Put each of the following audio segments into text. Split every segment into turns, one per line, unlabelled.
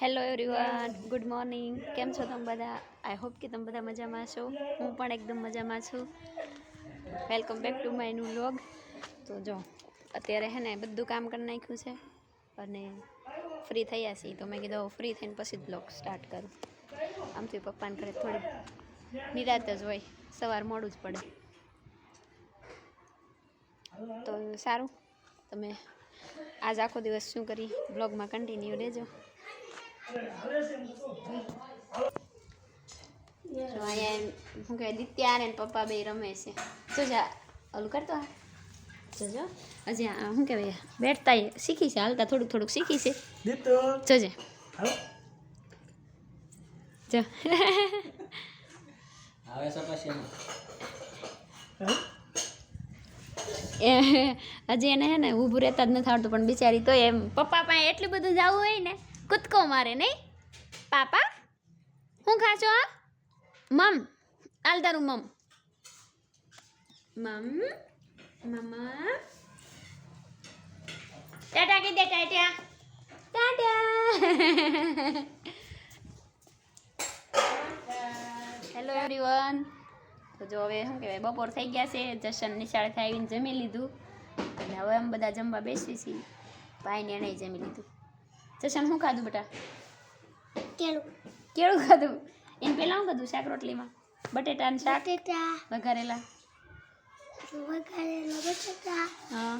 Hello everyone good morning કેમ છો તમે બધા? આઈ હોપ કે તમે બધા મજામાં છો. હું પણ એકદમ મજામાં છું. Welcome back to my new vlog તો જો અત્યારે હે ને બધું કામ કરી નાખ્યું છે અને ફ્રી થયા છીએ. તો મેં કીધું ફ્રી થઈને પછી જ બ્લોગ સ્ટાર્ટ કરું. આમથી પપ્પાને ઘરે થોડી નિરાત જ હોય. સવાર મોડું જ પડે. તો સારું. તમે આજ આખો દિવસ શું કરી? બ્લોગમાં કન્ટિન્યુ રહેજો. જો અહીંયા શું કહેવાય દિત્યા ને પપ્પા બે રમે છે. જો જા ઓલું કરતો આ. જોજો હજી શું કહેવાય બેઠતા શીખી છે હાલતા થોડુંક થોડુંક શીખી છે.
દીતો
જોજે જો. હજી એને હે ને ઊભું રહેતા જ નથી આવડતું પણ બિચારી તો એમ પપ્પા પાસે એટલું બધું જવું હોય ને કૂદકો મારે નહીં. પાપા, હું છો આ મમ, આલ તારું મમ. મમ, મમ્મા. ટાટા કીધે ટાટા ટાટા. હેલો એવરીવન તો જો હવે શું કહેવાય, બપોર થઈ ગયા છે. જશન નિશાળેથી આવીને જમી લીધું. અને હવે અમે બધા જમવા બેસી છીએ. ભાઈને એને જમી લીધું. જશન શું ખાધું બેટા?
કેળું.
કેળું ખાધું? એને પહેલાં શું ખાધું? શાક રોટલીમાં? બટેટાનું શાક?
બટેટા.
વઘારેલા?
વઘારેલા બટેટા.
હા.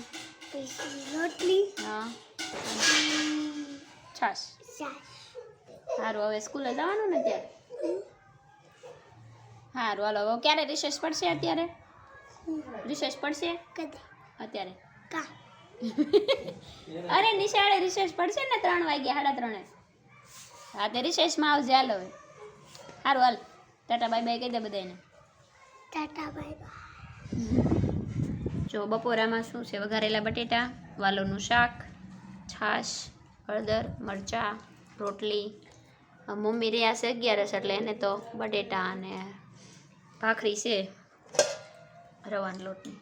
પછી રોટલી.
હા. છાશ. સારું હવે સ્કૂલે જવાનું ને ત્યારે સારું હાલો હવે ક્યારે રિસેસ પડશે અત્યારે? રિસેસ પડશે? અત્યારે?
કા?
અરે નિશાળે રિસેસ પડશે ને ત્રણ વાગ્યા સાડા ત્રણે. હા તે રિસેસમાં આવજે હાલ હવે. સારું હાલ. ટાટા બાય બાય કહી દે બધાને
ટાટા બાય બાય.
જો બપોરામાં શું છે? વઘારેલા બટેટા વાલોનું શાક છાશ હળદર મરચાં રોટલી. મમ્મી રહ્યા છે અગિયારસ એટલે એને તો બટેટા અને ભાખરી છે રવાના લોટની.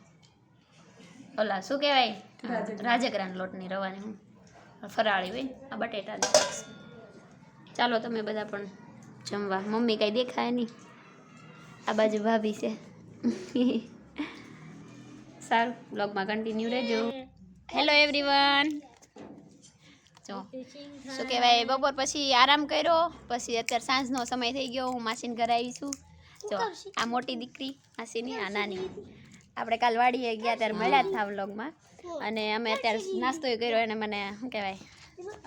ઓલા શું કહેવાય? રાજગરાના લોટની રવાની હું. ફરાળી હોય આ બટેટાની ચાલો તમે બધા પણ જમવા. મમ્મી કાંઈ દેખાય નહીં. આ બાજુ ભાભી છે. સારું બ્લોગમાં કન્ટિન્યુ રહેજો. હેલો એવરીવન જો શું કહેવાય? બપોર પછી આરામ કર્યો. પછી અત્યારે સાંજનો સમય થઈ ગયો. હું માસીને ઘરે આવી છું. જો આ મોટી દીકરી માસીની આ નાની. આપણે કાલ વાડીએ ગયા ત્યારે મળ્યા હતા વ્લોગમાં. અને અમે અત્યારે નાસ્તો કર્યો અને મને શું કહેવાય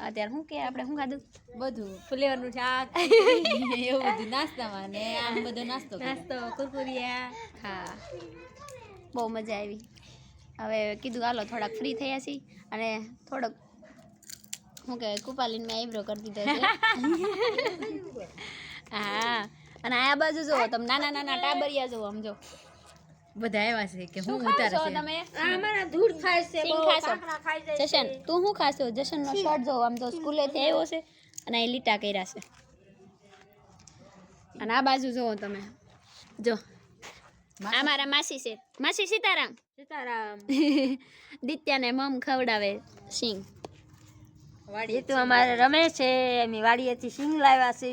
અત્યારે શું કે આપણે શું ખાધું?
બધું. ફ્લેવરનું શાક એવું બધું. નાસ્તામાં ને આમ બધો નાસ્તો નાસ્તો કુરકુરિયા.
હા. બહુ મજા આવી. હવે કીધું હાલો થોડાક ફ્રી થયા છીએ. અને થોડોક શું કહેવાય કુપાલીને મેં આઈબ્રો કરી દીધો છે. હા. અને આ બાજુ જુઓ તમે નાના નાના ટાબરિયા જુઓ આમ જો
બધા આવ્યા છે કે હું ઉતાર
છે. તમે?
અમારા ધૂળ ખાય છે
બહુ ખાય છે. જશન તું શું ખાશો? જશનનો શર્ટ જો આમ તો સ્કૂલેથી આવ્યો છે અને એ લીટા કર્યા છે. અને આ બાજુ જુઓ તમે. જો. આ મારા માસી છે. માસી સીતારામ.
સીતારામ.
દિત્યાને મમ ખવડાવે સિંગ.
વાડી
તું અમારે રમે છે. એની વાડીએથી સિંગ લાવ્યા છે.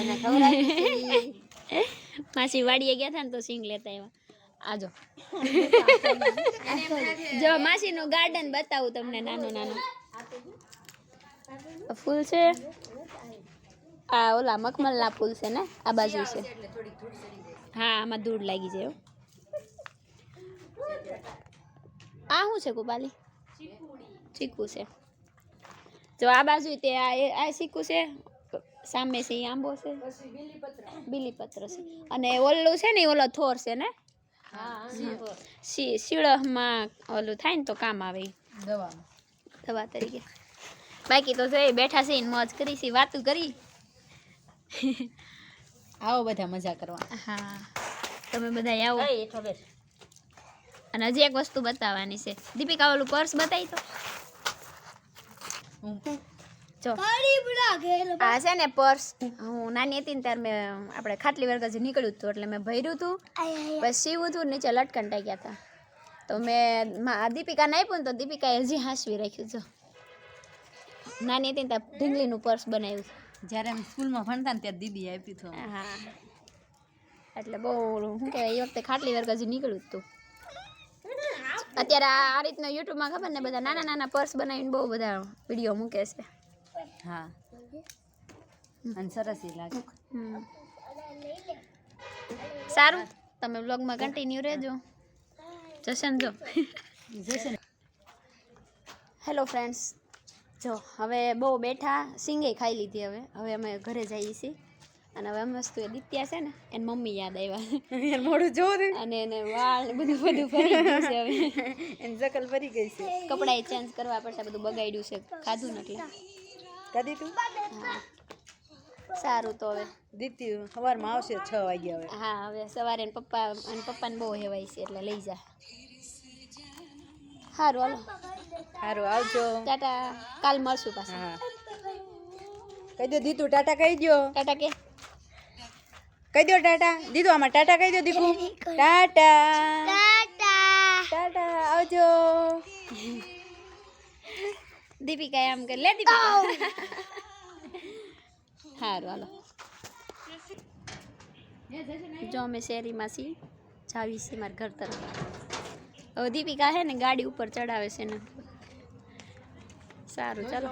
એને ખવડાવી
માસી વાડીએ ગયા હતા ને તો સિંગ લેતા આવ્યા. આજો. જો માસીનું ગાર્ડન બતાવું તમને નાનું નાનું. ફૂલ છે. આ ઓલા મખમલના ફૂલ છે ને આ બાજુ છે. હા આમાં ધૂળ લાગી જાય હો. આ શું છે કુપાલી ચીકુ છે. જો આ બાજુ તે આ એ- આ ચીકુ છે. સામે છે આંબો છે. બીલીપત્ર. છે. અને ઓલું છે ને ઓલો થોર છે ને? શીળમાં ઓલું થાય ને તો કામ આવે.
દવા
દવા તરીકે. બાકી તો જોઈ બેઠા છે મોજ કરી છે વાતું કરી.
આવો બધા મજા કરવા.
હા તમે બધા આવો. અને હજી એક વસ્તુ બતાવવાની છે. દીપિકા ઓલું પર્સ બતાવી તો
હું
જો. આ છે ને પર્સ. હું નાની હતી ને ત્યારે મેં આપણે ખાટલી વર્ગ જે નીકળ્યું હતું એટલે મેં ભર્યું હતું પછી સીવું હતું નીચે લટકંટાઈ ગયા હતા તો મેં દીપિકાને આપ્યું ને તો દીપિકાએ હજી હાંસવી રાખ્યું જો. નાની હતી ને ત્યાં ઢીંગલીનું પર્સ બનાવ્યું.
જ્યારે અમે સ્કૂલમાં ભણતા ને ત્યારે દીદી આપ્યું હતું.
હા એટલે બહુ શું કહેવાય એ વખતે ખાટલી વર્ગ હજી નીકળ્યું જ હતું અત્યારે આ આ રીતના યુટ્યુબમાં ખબર ને બધા નાના નાના પર્સ બનાવીને બહુ બધા વીડિયો મૂકે છે.
હા. અને સરસ એ લાગે.
સારું. તમે બ્લોગમાં કન્ટિન્યુ રહેજો. જશન જો.
જશન.
હેલો ફ્રેન્ડ્સ જો હવે બહુ બેઠા સિંગે ખાઈ લીધી હવે. હવે અમે ઘરે જઈએ છીએ. અને હવે અમે વસ્તુ એ દિત્યા છે ને એને મમ્મી યાદ આવ્યા.
મોડું જોવું
અને એને વાળ બધું બધું ફરી ગયું છે હવે.
એને જકલ ફરી ગઈ છે.
કપડાં ચેન્જ કરવા પડશે બધું બગાડ્યું છે ખાધું ને એટલે
કદી તું
સારું તો હવે.
દીદી સવારમાં આવશે છ વાગ્યા હવે.
હા હવે સવારે પપ્પા અને પપ્પાને બહુ હેવાય છે એટલે લઈ જા. સારું હાલો.
સારું આવજો.
ટાટા. કાલ મળશું પાછા.
હા. કહી દો દીતુ ટાટા કહી દો
ટાટા કે.
કહી દો ટાટા. દીધું આમાં ટાટા કહી દો દીકુ. ટાટા. ટાટા આવજો.
દીપિકા એમ કે લે દીપિકા. સારું હાલો. જો અમે શેરીમાં છીએ જાવી છીએ મારા ઘર તરફ. હવે દીપિકા છે ને ગાડી ઉપર ચડાવે છે ને. સારું ચાલો.